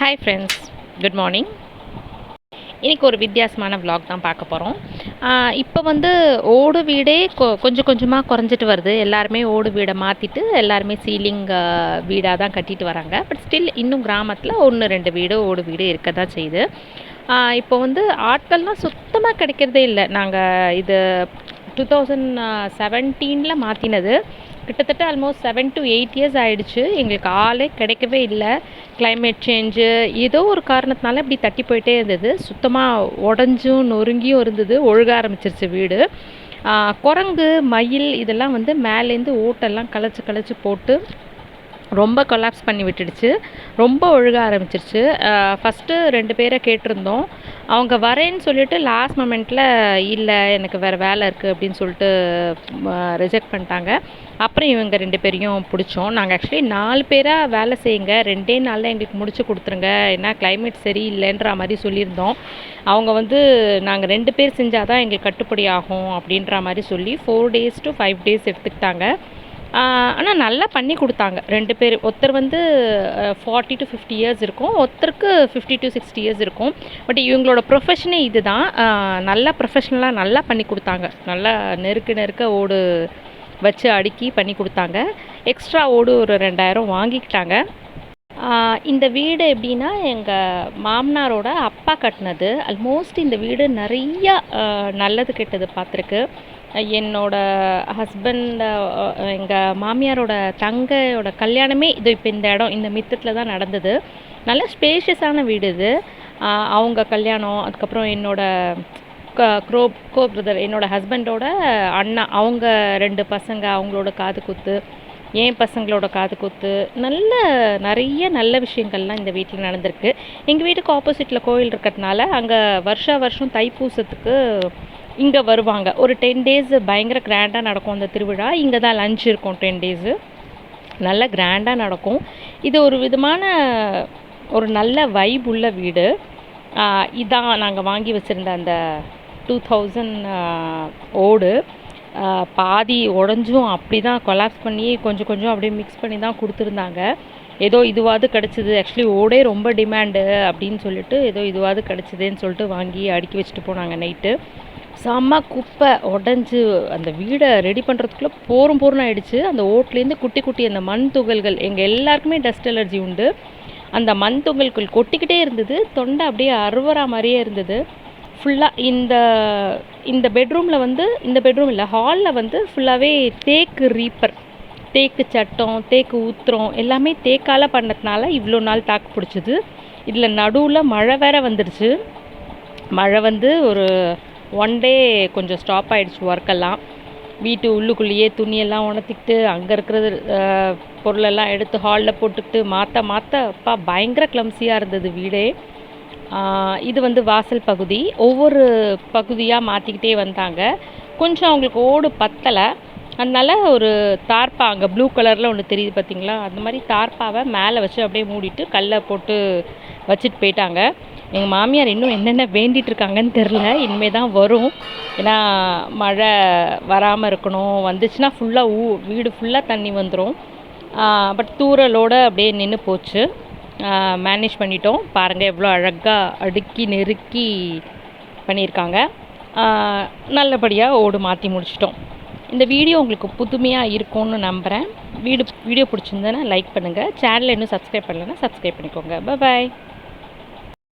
Hi friends good morning இன்றைக்கி ஒரு வித்தியாசமான விலாக் தான் பார்க்க போகிறோம் இப்போ வந்து ஓடு வீடே கொ கொஞ்சம் கொஞ்சமாக குறைஞ்சிட்டு வருது. எல்லாருமே ஓடு வீடை மாற்றிட்டு எல்லாருமே சீலிங் வீடாக தான் கட்டிட்டு வராங்க. பட் ஸ்டில் இன்னும் கிராமத்தில் ஒன்று ரெண்டு வீடு ஓடு வீடு இருக்க தான் செய்யுது. இப்போ வந்து ஆட்கள்லாம் சுத்தமாக கிடைக்கிறதே இல்லை. நாங்கள் இது டூ தௌசண்ட் செவன்டீனில் மாற்றினது கிட்டத்தட்ட almost seven to eight years ஆகிடுச்சு எங்களுக்கு ஆளே கிடைக்கவே இல்லை. கிளைமேட் சேஞ்சு ஏதோ ஒரு காரணத்தினால இப்படி தட்டி போயிட்டே இருந்தது. சுத்தமாக உடஞ்சும் நொறுங்கியும் இருந்தது. ஒழுக ஆரம்பிச்சிருச்சு வீடு. குரங்கு மயில் இதெல்லாம் வந்து மேலேருந்து ஓட்டெல்லாம் கலைச்சி கழச்சி போட்டு ரொம்ப கொலாப்ஸ் பண்ணி விட்டுடுச்சு. ரொம்ப ஒழுக ஆரம்பிச்சிருச்சு. ஃபஸ்ட்டு ரெண்டு பேரை கேட்டிருந்தோம். அவங்க வரேன்னு சொல்லிட்டு லாஸ்ட் மொமெண்ட்டில் இல்லை எனக்கு வேறு வேலை இருக்குது அப்படின்னு சொல்லிட்டு ரிஜெக்ட் பண்ணிட்டாங்க. அப்புறம் இவங்க ரெண்டு பேரையும் பிடிச்சோம். நாங்கள் ஆக்சுவலி நாலு பேராக வேலை செய்யுங்க. ரெண்டே நாளில் எங்களுக்கு முடிச்சு கொடுத்துருங்க. ஏன்னா climate சரியில்லைன்ற மாதிரி சொல்லியிருந்தோம். அவங்க வந்து நாங்கள் ரெண்டு பேர் செஞ்சால் தான் எங்களுக்கு கட்டுப்படி ஆகும் அப்படின்ற மாதிரி சொல்லி four days to five days எடுத்துக்கிட்டாங்க. ஆனால் நல்லா பண்ணி கொடுத்தாங்க. ரெண்டு பேர் ஒருத்தர் வந்து ஃபார்ட்டி டு ஃபிஃப்டி இயர்ஸ் இருக்கும். ஒருத்தருக்கு ஃபிஃப்டி டு சிக்ஸ்டி இயர்ஸ் இருக்கும். பட் இவங்களோட ப்ரொஃபஷனே இது தான் நல்லா ப்ரொஃபஷ்னலாக நல்லா பண்ணி கொடுத்தாங்க. நல்லா நெருக்க நெருக்க ஓடு வச்சு அடுக்கி பண்ணி கொடுத்தாங்க. எக்ஸ்ட்ரா ஓடு ஒரு ரெண்டாயிரம் வாங்கிக்கிட்டாங்க. இந்த வீடு எப்படின்னா எங்கள் மாமனாரோட அப்பா கட்டினது. ஆல்மோஸ்ட் இந்த வீடு நிறையா நல்லது கெட்டது பார்த்துருக்கு. என்னோட ஹஸ்பண்ட் எங்கள் மாமியாரோட தங்கையோட கல்யாணமே இது இப்போ இந்த இடம் இந்த மித்தத்தில் தான் நடந்தது. நல்ல ஸ்பேஷியஸான வீடு இது. அவங்க கல்யாணம் அதுக்கப்புறம் என்னோட க்ரோ கோ பிரதர் என்னோட ஹஸ்பண்டோட அண்ணா அவங்க ரெண்டு பசங்க அவங்களோட காது குத்து என் பசங்களோட காது குத்து நல்ல நிறைய நல்ல விஷயங்கள்லாம் இந்த வீட்டில் நடந்திருக்கு. எங்கள் வீட்டுக்கு ஆப்போசிட்டில் கோயில் இருக்கிறதுனால அங்கே வருஷா வருஷம் தைப்பூசத்துக்கு இங்கே வருவாங்க. ஒரு டென் டேஸ் பயங்கர கிராண்டாக நடக்கும் அந்த திருவிழா. இங்கே தான் லஞ்ச் இருக்கும் டென் டேஸு நல்ல கிராண்டாக நடக்கும். இது ஒரு விதமான ஒரு நல்ல வைப் உள்ள வீடு. இதான் நாங்கள் வாங்கி வச்சுருந்த அந்த டூ தௌசண்ட் ஓடு. பாதி உடஞ்சும் அப்படி தான் கொலாப்ஸ் பண்ணி கொஞ்சம் கொஞ்சம் அப்படியே மிக்ஸ் பண்ணி தான் கொடுத்துருந்தாங்க. ஏதோ இதுவாவது கிடச்சிது. ஆக்சுவலி ஓடே ரொம்ப டிமாண்டு அப்படின்னு சொல்லிட்டு ஏதோ இதுவாவது கிடச்சிதுன்னு சொல்லிட்டு வாங்கி அடுக்கி வச்சுட்டு போனாங்க நைட்டு செம்ம குப்பை உடஞ்சி அந்த வீடை ரெடி பண்ணுறதுக்குள்ளே போரும் போரும் ஆயிடுச்சு. அந்த ஓட்லேருந்து குட்டி குட்டி அந்த மண் துகள்கள் எங்கள் எல்லாருக்குமே டஸ்ட் அலர்ஜி உண்டு. அந்த மண் துகள்கள் கொட்டிக்கிட்டே இருந்தது. தொண்டை அப்படியே அறுவரா மாதிரியே இருந்தது. ஃபுல்லாக இந்த இந்த பெட்ரூமில் வந்து இந்த பெட்ரூம் இல்லை ஹாலில் வந்து ஃபுல்லாகவே தேக்கு ரீப்பர் தேக்கு சட்டம் தேக்கு ஊத்திரம் எல்லாமே தேக்கால் பண்ணதுனால இவ்வளோ நாள் தாக்கு பிடிச்சிது. இதில் நடுவில் மழை வேற வந்துடுச்சு மழை வந்து ஒரு ஒன் டே கொஞ்சம் ஸ்டாப் ஆகிடுச்சு ஒர்க்கெல்லாம் வீட்டு உள்ளுக்குள்ளேயே துணியெல்லாம் உணர்த்திக்கிட்டு அங்கே இருக்கிறது பொருளெல்லாம் எடுத்து ஹாலில் போட்டுக்கிட்டு மாற்ற மாற்ற அப்பா பயங்கர கிளம்சியாக இருந்தது வீடே. இது வந்து வாசல் பகுதி. ஒவ்வொரு பகுதியாக மாற்றிக்கிட்டே வந்தாங்க. கொஞ்சம் அவங்களுக்கு ஓடு பத்தலை. அதனால் ஒரு தார்ப்பா அங்கே ப்ளூ கலரில் ஒன்று தெரியுது பார்த்தீங்களா அந்த மாதிரி தார்ப்பாவை மேலே வச்சு அப்படியே மூடிட்டு கல்லை போட்டு வச்சுட்டு போயிட்டாங்க. எங்கள் மாமியார் இன்னும் என்னென்ன வேண்டிகிட்டு இருக்காங்கன்னு தெரில இனிமே தான் வரும். ஏன்னா மழை வராமல் இருக்கணும். வந்துச்சுன்னா ஃபுல்லாக ஊ வீடு ஃபுல்லாக தண்ணி வந்துடும் பட் தூறலோட அப்படியே நின்று போச்சு. மேனேஜ் பண்ணிட்டோம். பாருங்கள் எவ்வளோ அழகாக அடுக்கி நெருக்கி பண்ணியிருக்காங்க. நல்லபடியாக ஓடு மாற்றி முடிச்சிட்டோம். இந்த வீடியோ உங்களுக்கு புதுமையாக இருக்கும்னு நம்புகிறேன் வீடு வீடியோ பிடிச்சிருந்தேன்னா லைக் பண்ணுங்கள் சேனலை இன்னும் சப்ஸ்கிரைப் பண்ணலைன்னா சப்ஸ்கிரைப் பண்ணிக்கோங்க. பாய்